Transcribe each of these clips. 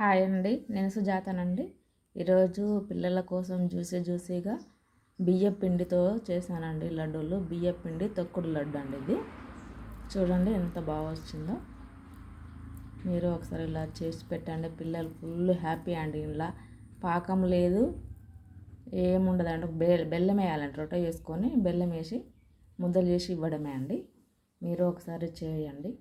Hi అండి నేను సుజాతనండి. ఈరోజు పిల్లల కోసం జ్యూసీ జ్యూసీగా బియ్య పిండితో చేశానండి లడ్డూలు. బియ్య పిండి తొక్కుడు లడ్డు అండి ఇది. చూడండి ఎంత బాగా వచ్చిందో. మీరు ఒకసారి ఇలా చేసి పెట్టండి. పిల్లలు ఫుల్ హ్యాపీ అండి. ఇలా పాకం లేదు ఏముండదండి. బె బెల్లం వేయాలండి రొట్టె చేసుకొని బెల్లం వేసి ముద్దలు చేసి ఇవ్వడమే అండి. మీరు ఒకసారి చేయండి.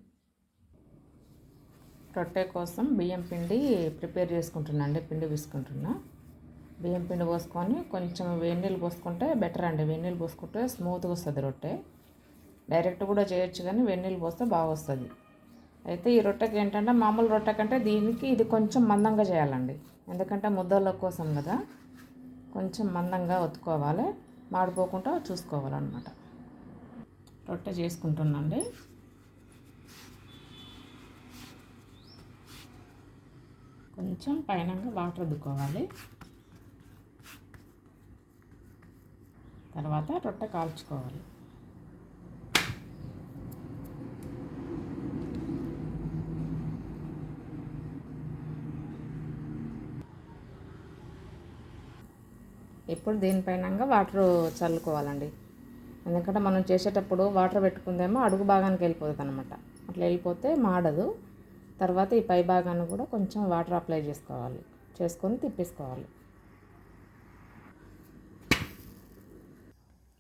రొట్టె కోసం బియ్యం పిండి ప్రిపేర్ చేసుకుంటున్నా అండి పిండి పీసుకుంటున్నా బియ్యం పిండి పోసుకొని కొంచెం వేడి నీళ్ళు పోసుకుంటే బెటర్ అండి. వేడి నీళ్ళు పోసుకుంటే స్మూత్గా వస్తుంది రొట్టె. డైరెక్ట్ కూడా చేయొచ్చు కానీ వేడి నీళ్ళు పోస్తే బాగా వస్తుంది. అయితే ఈ రొట్టెకి ఏంటంటే మామూలు రొట్టె కంటే దీనికి ఇది కొంచెం మందంగా చేయాలండి. ఎందుకంటే ముద్దల కోసం కదా. కొంచెం మందంగా ఒత్తుకోవాలి. మాడిపోకుండా చూసుకోవాలన్నమాట. రొట్టె చేసుకుంటున్నాండి కొంచెం పైన వాటర్ అద్దుకోవాలి తర్వాత రొట్టె కాల్చుకోవాలి. ఇప్పుడు దీనిపైన వాటర్ చల్లుకోవాలండి? ఎందుకంటే మనం చేసేటప్పుడు వాటర్ పెట్టుకుందేమో అడుగు భాగానికి వెళ్ళిపోతుంది అనమాట అట్లా వెళ్ళిపోతే మాడదు. తర్వాత ఈ పై భాగాన్ని కూడా కొంచెం వాటర్ అప్లై చేసుకోవాలి. చేసుకొని తిప్పేసుకోవాలి.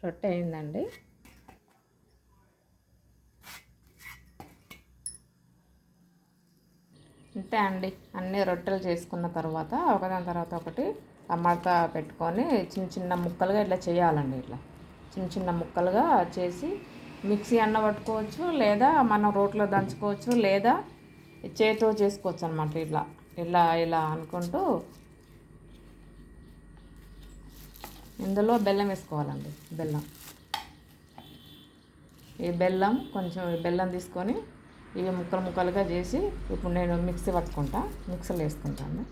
రొట్టె అయిందండి. అంతే అండి. అన్ని రొట్టెలు చేసుకున్న తర్వాత ఒకదాని తర్వాత ఒకటి టమాటా పెట్టుకొని చిన్న చిన్న ముక్కలుగా ఇట్లా చేయాలండి ఇట్లా. చిన్న చిన్న ముక్కలుగా చేసి మిక్సీ అన్న పట్టుకోవచ్చు లేదా మనం రోట్లో దంచుకోవచ్చు లేదా చేతితో చేసుకోవచ్చు అనమాట ఇట్లా ఇలా ఇలా అనుకుంటూ ఇందులో బెల్లం వేసుకోవాలండి బెల్లం. ఈ బెల్లం కొంచెం బెల్లం తీసుకొని ఇవి ముక్కలు ముక్కలుగా చేసి ఇప్పుడు నేను మిక్సీ పట్టుకుంటా మిక్సీలో వేసుకుంటాను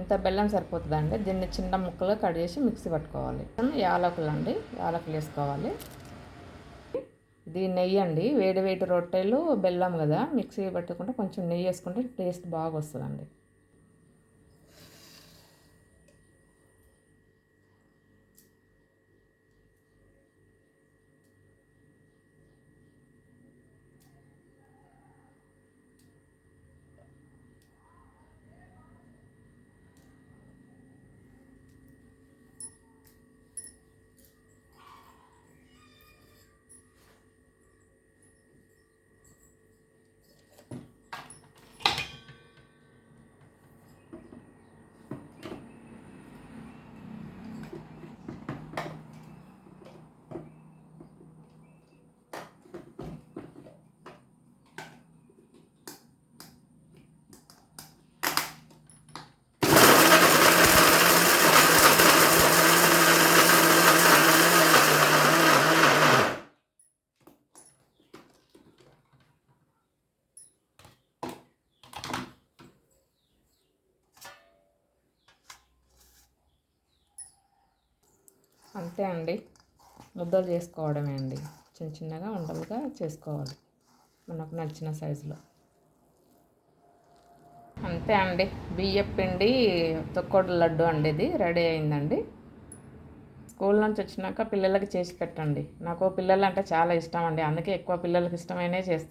ఇంత బెల్లం సరిపోతుందండి దీన్ని చిన్న ముక్కలుగా కట్ చేసి మిక్సీ పట్టుకోవాలి. యాలకులు అండి యాలకులు వేసుకోవాలి. ఇది నెయ్యి అండి వేడి వేడి రొట్టెలు బెల్లం కదా మిక్సీ పట్టుకుంటే కొంచెం నెయ్యి వేసుకుంటే టేస్ట్ బాగా వస్తుందండి. అంతే అండి. ముద్దలు చేసుకోవడమే అండి. చిన్న చిన్నగా ఉండలుగా చేసుకోవాలి. మనకు నచ్చిన సైజులో. అంతే అండి. బియ్యం పిండి తొక్కోడు లడ్డు అండి ఇది. రెడీ అయిందండి. స్కూల్ నుంచి వచ్చినాక పిల్లలకి చేసి పెట్టండి. నాకు పిల్లలు అంటే చాలా ఇష్టం అండి. అందుకే ఎక్కువ పిల్లలకి ఇష్టమైనవి చేస్తాను